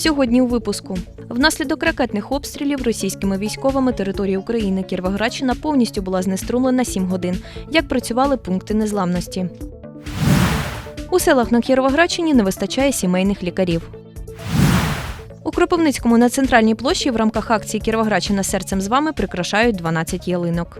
Сьогодні у випуску внаслідок ракетних обстрілів російськими військовими території України Кіровоградщина повністю була знеструмлена 7 годин. Як працювали пункти незламності? У селах на Кіровоградщині не вистачає сімейних лікарів. У Кропивницькому на центральній площі в рамках акції Кіровоградщина серцем з вами прикрашають 12 ялинок.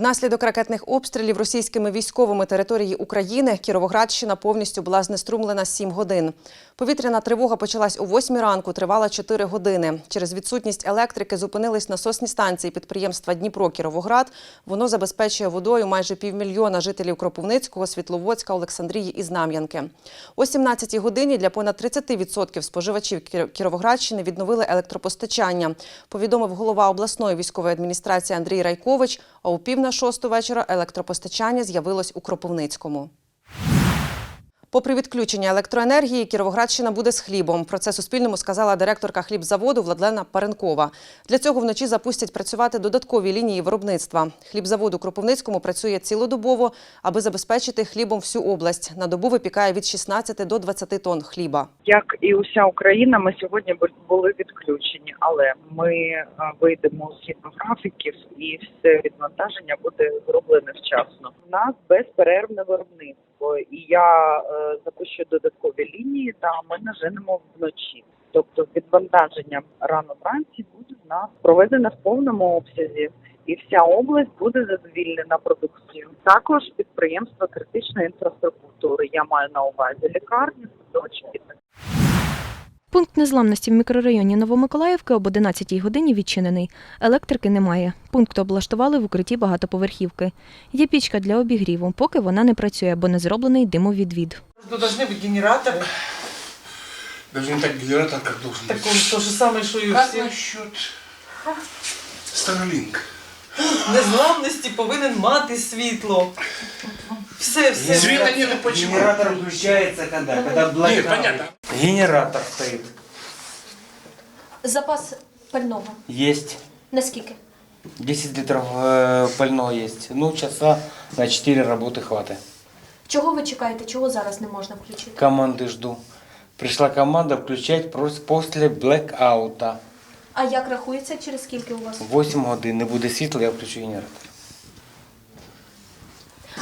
Внаслідок ракетних обстрілів російськими військовими території України Кіровоградщина повністю була знеструмлена 7 годин. Повітряна тривога почалась о 8 ранку, тривала 4 години. Через відсутність електрики зупинились насосні станції підприємства Дніпро Кіровоград. Воно забезпечує водою майже півмільйона жителів Кропивницького, Світловодська, Олександрії і Знам'янки. О 17 годині для понад 30% споживачів Кіровоградщини відновили електропостачання. Повідомив голова обласної військової адміністрації Андрій Райкович. А у пів на шосту вечора електропостачання з'явилось у Кропивницькому. Попри відключення електроенергії, Кіровоградщина буде з хлібом. Про це Суспільному сказала директорка хлібзаводу Владлена Паренкова. Для цього вночі запустять працювати додаткові лінії виробництва. Хлібзавод у Кропивницькому працює цілодобово, аби забезпечити хлібом всю область. На добу випікає від 16 до 20 тонн хліба. як і уся Україна, ми сьогодні були відключені, але ми е, вийдемо з графіків і все відвантаження буде зроблене вчасно. У нас безперервне виробництво, і я е, запущу додаткові лінії, та ми наженемо вночі. Тобто відвантаження рано вранці буде в нас проведено в повному обсязі. І вся область буде задовільнена продукцією. Також підприємства критичної інфраструктури. Я маю на увазі лікарні, садочки та Пункт незламності в мікрорайоні Новомиколаївки об 11 годині відчинений. Електрики немає. Пункт облаштували в укритті багатоповерхівки. Є пічка для обігріву, поки вона не працює, бо не зроблений димовідвід. Ну, должны быть генераторы. Даже не так генератор, как должен Так быть. он то же самое, что и у Как всех. насчет Starlink? Незламності повинен мати світло. Все, все. Света все. нет, и почему? Генератор включается когда? Когда блокаут. Нет, понятно. Генератор стоит. Запас пального. Есть. Наскільки? 10 литров э, пального есть. Ну, часа на 4 работы хватит. Чого ви чекаєте? Чого зараз не можна включити? Команды жду. Пришла команда включать прос- после блекаута. А як рахується, через скільки у вас? 8 годин не буде світла, я включу генератор.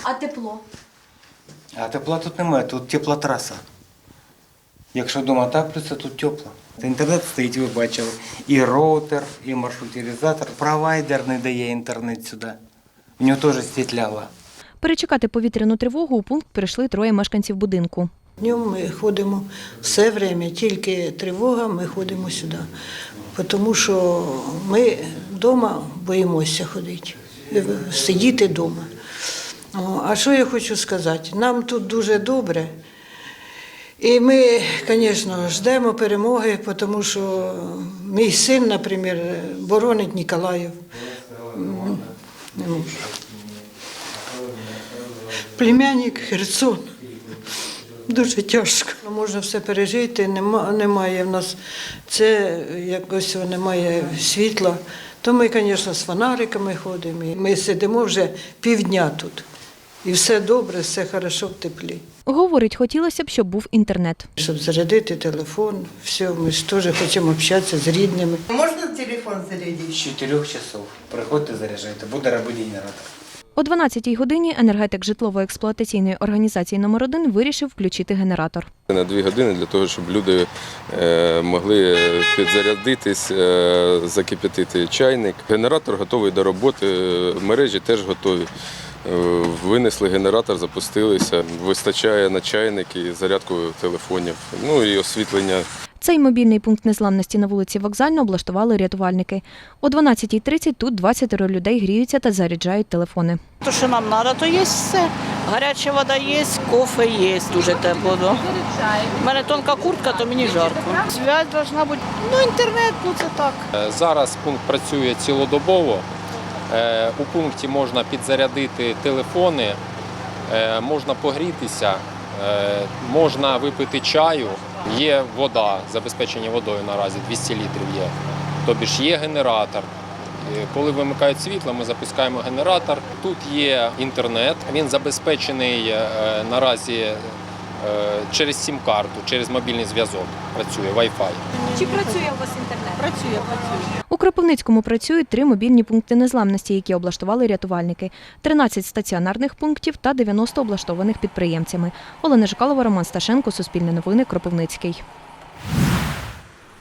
А тепло? А тепла тут немає, тут тепла траса. Якщо вдома таплюється, тут тепло. Інтернет стоїть, ви бачили. І роутер, і маршрутизатор. Провайдер не дає інтернет сюди. У нього теж світлява. Перечекати повітряну тривогу у пункт прийшли троє мешканців будинку. Днем ми ходимо все время, тільки тривога, ми ходимо сюди. Тому що ми вдома боїмося ходити, сидіти вдома. А що я хочу сказати? Нам тут дуже добре. І ми, звісно, ждемо перемоги, тому що мій син, наприклад, боронить Ніколаїв. Не. Племянник Херсон. Дуже тяжко. Можна все пережити, нема, немає в нас це якось немає світла. То ми, звісно, з фонариками ходимо. Ми сидимо вже півдня тут. І все добре, все хорошо в теплі. Говорить, хотілося б, щоб був інтернет. Щоб зарядити телефон, все, ми ж теж хочемо общатися з рідними. Можна телефон зарядити? З 4 часов. Приходьте, заряджайте, буде робити генератор. О 12-й годині енергетик житлово-експлуатаційної організації номер 1 вирішив включити генератор. На дві години для того, щоб люди е, могли підзарядитись, е, закип'ятити чайник. Генератор готовий до роботи, мережі теж готові. Е, Винесли генератор, запустилися. Вистачає на чайник і зарядку телефонів, ну і освітлення Цей мобільний пункт незламності на вулиці Вокзальна облаштували рятувальники. О 12.30 тут 20 людей гріються та заряджають телефони. То, що нам треба, то є все. Гаряча вода є, кофе є, дуже тепло. Да. У мене тонка куртка, то мені жарко. Связь должна бути, ну інтернет, ну це так. Е, Зараз пункт працює цілодобово. Е, У пункті можна підзарядити телефони, е, можна погрітися, е, можна випити чаю. Є вода, забезпечення водою наразі 200 літрів є. Тобі ж є генератор. Коли вимикають світло, ми запускаємо генератор. Тут є інтернет. Він забезпечений наразі через сім-карту, через мобільний зв'язок працює Wi-Fi. Чи працює у вас інтернет? Працює, працює. Кропивницькому працюють три мобільні пункти незламності, які облаштували рятувальники, 13 стаціонарних пунктів та 90 облаштованих підприємцями. Олена Жикалова, Роман Сташенко, Суспільне новини, Кропивницький.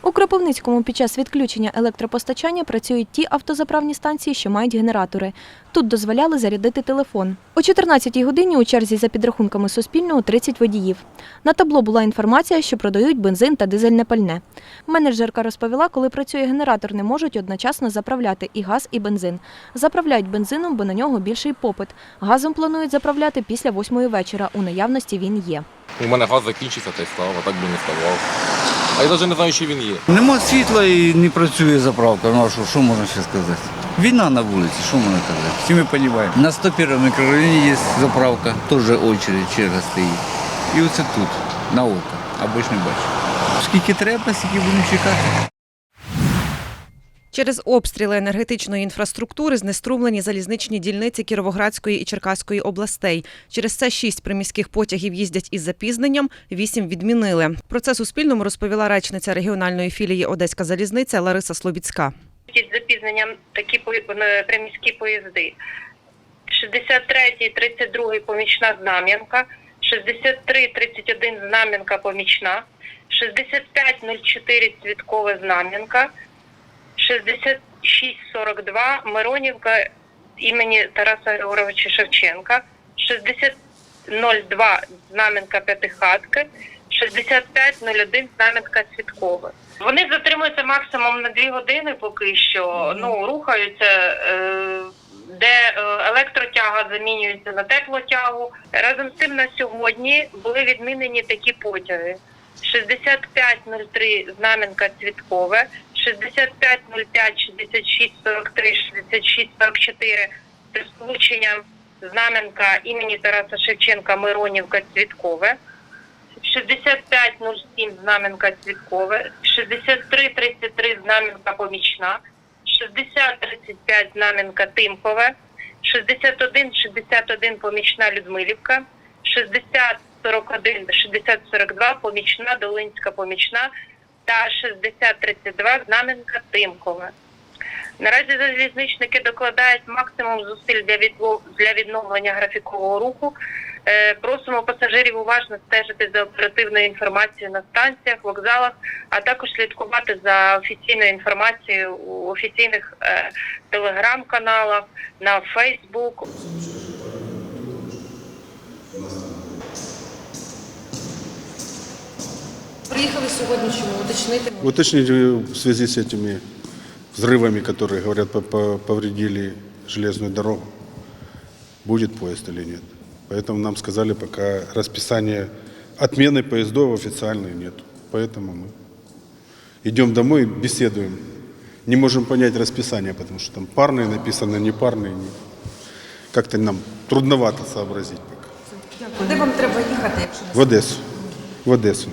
У Кропивницькому під час відключення електропостачання працюють ті автозаправні станції, що мають генератори. Тут дозволяли зарядити телефон. О 14-й годині у черзі за підрахунками Суспільного 30 водіїв. На табло була інформація, що продають бензин та дизельне пальне. Менеджерка розповіла, коли працює генератор, не можуть одночасно заправляти і газ, і бензин. Заправляють бензином, бо на нього більший попит. Газом планують заправляти після восьмої вечора. У наявності він є. У мене газ закінчиться, та й став, а так би не ставав. А я навіть не знаю, чи він є. Нема світла і не працює заправка. Ну а що, що можна ще сказати? Війна на вулиці, що можна казати? Всі ми розуміємо. На 101 мікрорайоні є заправка, теж очередь, черга стоїть. І оце тут, на око, або ж не бачу. Скільки треба, скільки будемо чекати. Через обстріли енергетичної інфраструктури знеструмлені залізничні дільниці Кіровоградської і Черкаської областей. Через це шість приміських потягів їздять із запізненням, вісім відмінили. Про це Суспільному розповіла речниця регіональної філії Одеська залізниця Лариса Слобідська. з запізненням такі е, приміські поїзди. 63-й, 32-й помічна Знам'янка, 63-31 Знам'янка помічна, 65-04 Цвіткова Знам'янка, 66-42 Миронівка імені Тараса Григоровича Шевченка, 60-02 Знам'янка П'ятихатки, 65-01 Знам'янка Цвіткова. Вони затримуються максимум на дві години поки що. Ну рухаються, е, де е, електротяга замінюється на теплотягу. Разом з тим на сьогодні були відмінені такі потяги: 6503 Знам'янка Цвіткове, 6505 6643 6644 з сполученням Знам'янка імені Тараса Шевченка Миронівка Цвіткове. 6507 Знам'янка Цвіткове, 6333 Знам'янка Помічна, 6035 Знам'янка Тимкове, 6161 Помічна Людмилівка, 6041 6042 Помічна Долинська Помічна та 6032 Знам'янка Тимкове. Наразі залізничники докладають максимум зусиль для відновлення графікового руху. Е, Просимо пасажирів уважно стежити за оперативною інформацією на станціях, вокзалах, а також слідкувати за офіційною інформацією у офіційних е, телеграм-каналах, на Фейсбук. Приїхали сьогодні чому уточнити. Уточнить э, в связи с этими взрывами, которые, говорят, по- по- повредили железную дорогу, будет поезд или нет. Поэтому нам сказали, пока расписание отмены поездов официальной нет. Поэтому мы идем домой, беседуем. Не можем понять расписание, потому что там парные написано, не парные. Не. Как-то нам трудновато сообразить пока. Куди вам треба їхати, якщо В Одесу. В Одесу.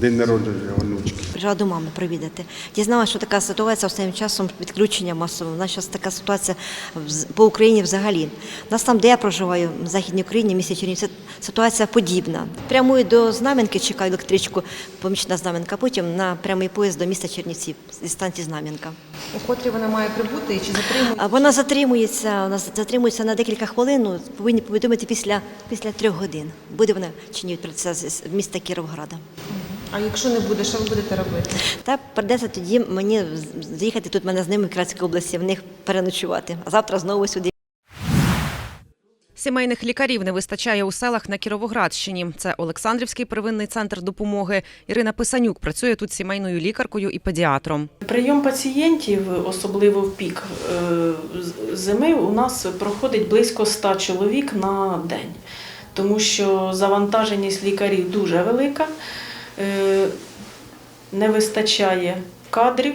День народження внучки. Приїжджала до мами провідати. Дізналася, що така ситуація останнім часом відключення масове. У нас зараз така ситуація по Україні взагалі. У нас там, де я проживаю, в Західній Україні, місті Чернівці, ситуація подібна. Прямую до Знам'янки, чекаю електричку, помічна Знам'янка, потім на прямий поїзд до міста Чернівці зі станції Знам'янка. у котрі вона має прибути і чи затримують? А вона затримується, вона затримується на декілька хвилин, ну, повинні повідомити після, після трьох годин. Буде вона чи ні від з з міста Кіровграда. А якщо не буде, що ви будете робити? Та придеться тоді мені з'їхати тут мене з ними в Кратській області, в них переночувати. А завтра знову сюди. Сімейних лікарів не вистачає у селах на Кіровоградщині. Це Олександрівський первинний центр допомоги. Ірина Писанюк працює тут сімейною лікаркою і педіатром. Прийом пацієнтів, особливо в пік е, зими, у нас проходить близько 100 чоловік на день, тому що завантаженість лікарів дуже велика, не вистачає кадрів.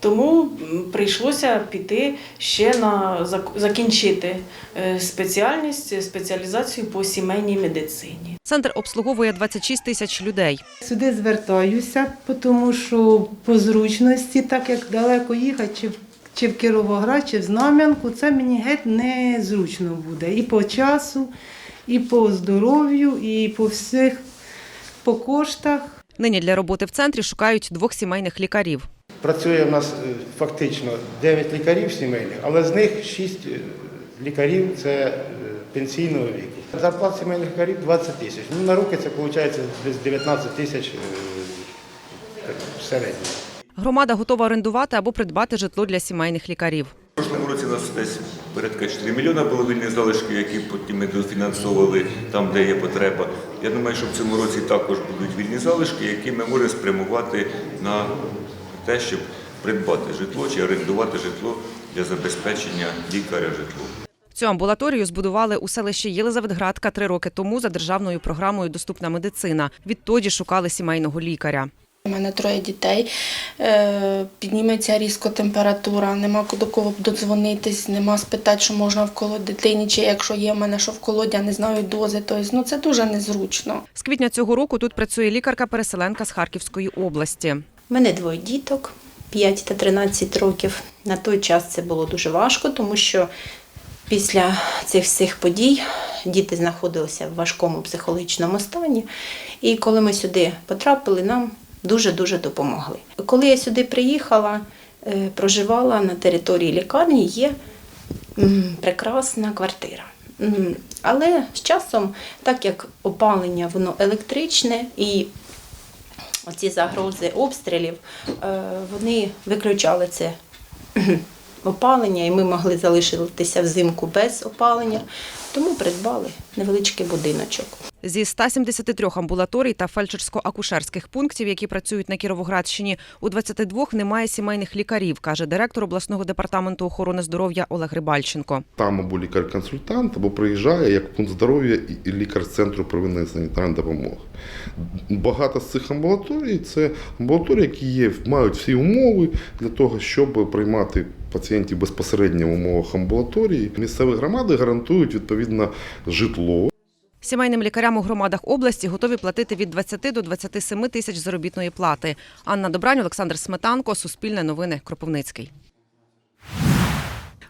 Тому прийшлося піти ще на закінчити е, спеціальність, спеціалізацію по сімейній медицині. Центр обслуговує 26 тисяч людей. Сюди звертаюся, тому що по зручності, так як далеко їхати, чи чи в Кіровоград, чи в Знам'янку, це мені геть незручно буде. І по часу, і по здоров'ю, і по всіх, по коштах. Нині для роботи в центрі шукають двох сімейних лікарів. Працює в нас е, фактично 9 лікарів сімейних, але з них 6 лікарів це е, пенсійного віку. Зарплата сімейних лікарів 20 тисяч. Ну, на руки це виходить десь 19 тисяч е, в середньому. Громада готова орендувати або придбати житло для сімейних лікарів. Прошлому році у нас десь порядка 4 мільйона було вільних залишків, які потім ми дофінансовували там, де є потреба. Я думаю, що в цьому році також будуть вільні залишки, які ми можемо спрямувати на те, щоб придбати житло чи орендувати житло для забезпечення лікаря житлом. Цю амбулаторію збудували у селищі Єлизаветградка три роки тому за державною програмою Доступна медицина. Відтоді шукали сімейного лікаря. У мене троє дітей, е, підніметься різко температура, нема до кого додзвонитись, нема спитати, що можна вколоти дитині, чи якщо є в мене що вколоти, я не знаю дози. Тобто, ну це дуже незручно. З квітня цього року тут працює лікарка-переселенка з Харківської області. У мене двоє діток, 5 та 13 років. На той час це було дуже важко, тому що після цих всіх подій діти знаходилися в важкому психологічному стані. І коли ми сюди потрапили, нам дуже-дуже допомогли. Коли я сюди приїхала, е, проживала на території лікарні, є прекрасна квартира. Але з часом, так як опалення воно електричне і оці загрози обстрілів, е, вони виключали це опалення, і ми могли залишитися взимку без опалення, тому придбали невеличкий будиночок. Зі 173 амбулаторій та фельдшерсько-акушерських пунктів, які працюють на Кіровоградщині, у 22 немає сімейних лікарів, каже директор обласного департаменту охорони здоров'я Олег Рибальченко. Там або лікар-консультант, або приїжджає як пункт здоров'я і- лікар з центру первинної санітарної допомоги. Багато з цих амбулаторій це амбулаторії, які є, мають всі умови для того, щоб приймати пацієнтів безпосередньо в умовах амбулаторії. Місцеві громади гарантують відповідно житло. Сімейним лікарям у громадах області готові платити від 20 до 27 тисяч заробітної плати. Анна Добрань, Олександр Сметанко, Суспільне новини, Кропивницький.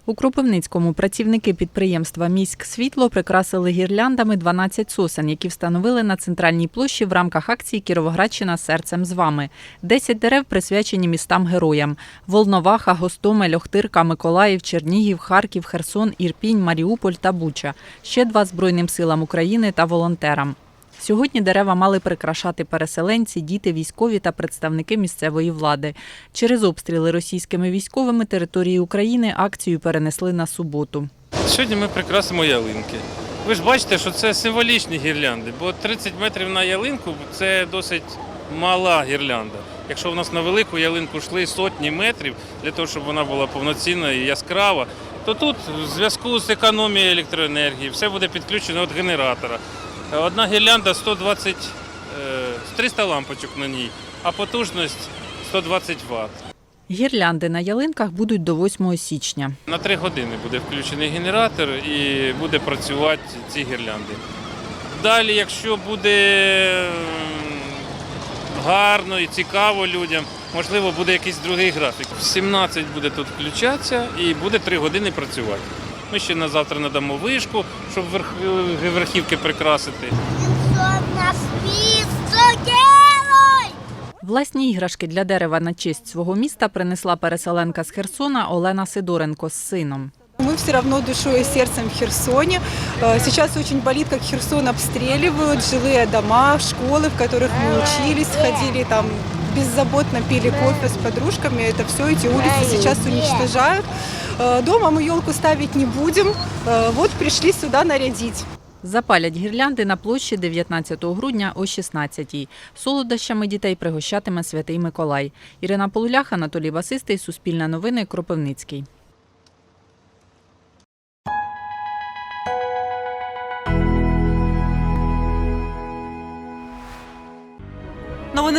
У Кропивницькому працівники підприємства Міськ світло прикрасили гірляндами 12 сосен, які встановили на центральній площі в рамках акції Кіровоградщина серцем з вами. 10 дерев присвячені містам героям: Волноваха, Гостомель, Охтирка, Миколаїв, Чернігів, Харків, Херсон, Ірпінь, Маріуполь та Буча. Ще два Збройним силам України та волонтерам. Сьогодні дерева мали прикрашати переселенці, діти, військові та представники місцевої влади. Через обстріли російськими військовими території України акцію перенесли на суботу. Сьогодні ми прикрасимо ялинки. Ви ж бачите, що це символічні гірлянди, бо 30 метрів на ялинку це досить мала гірлянда. Якщо в нас на велику ялинку йшли сотні метрів для того, щоб вона була повноцінна і яскрава, то тут в зв'язку з економією електроенергії все буде підключено від генератора. Одна гірлянда 120, е, 300 лампочок на ній, а потужність 120 Вт. Гірлянди на ялинках будуть до 8 січня. На три години буде включений генератор і буде працювати ці гірлянди. Далі, якщо буде гарно і цікаво людям, можливо, буде якийсь другий графік. В 17 буде тут включатися і буде три години працювати. Ми ще на завтра надамо вишку, щоб верх- верхівки прикрасити. Власні іграшки для дерева на честь свого міста принесла переселенка з Херсона Олена Сидоренко з сином. Мы все равно душой и сердцем в Херсоне. Э, Сейчас очень болит, как Херсон обстреливают, жилые дома, школы, в которых мы учились, ходили там беззаботно пили кофе с подружками. Это все эти улицы сейчас уничтожают. Э, Дома мы елку ставить не будем. Э, Вот пришли сюда нарядить. Запалять гірлянди на площі 19 грудня о 16-й. Солодощами дітей пригощатиме Святий Миколай. Ірина Полулях, Анатолій Басистий, Суспільне новини, Кропивницький.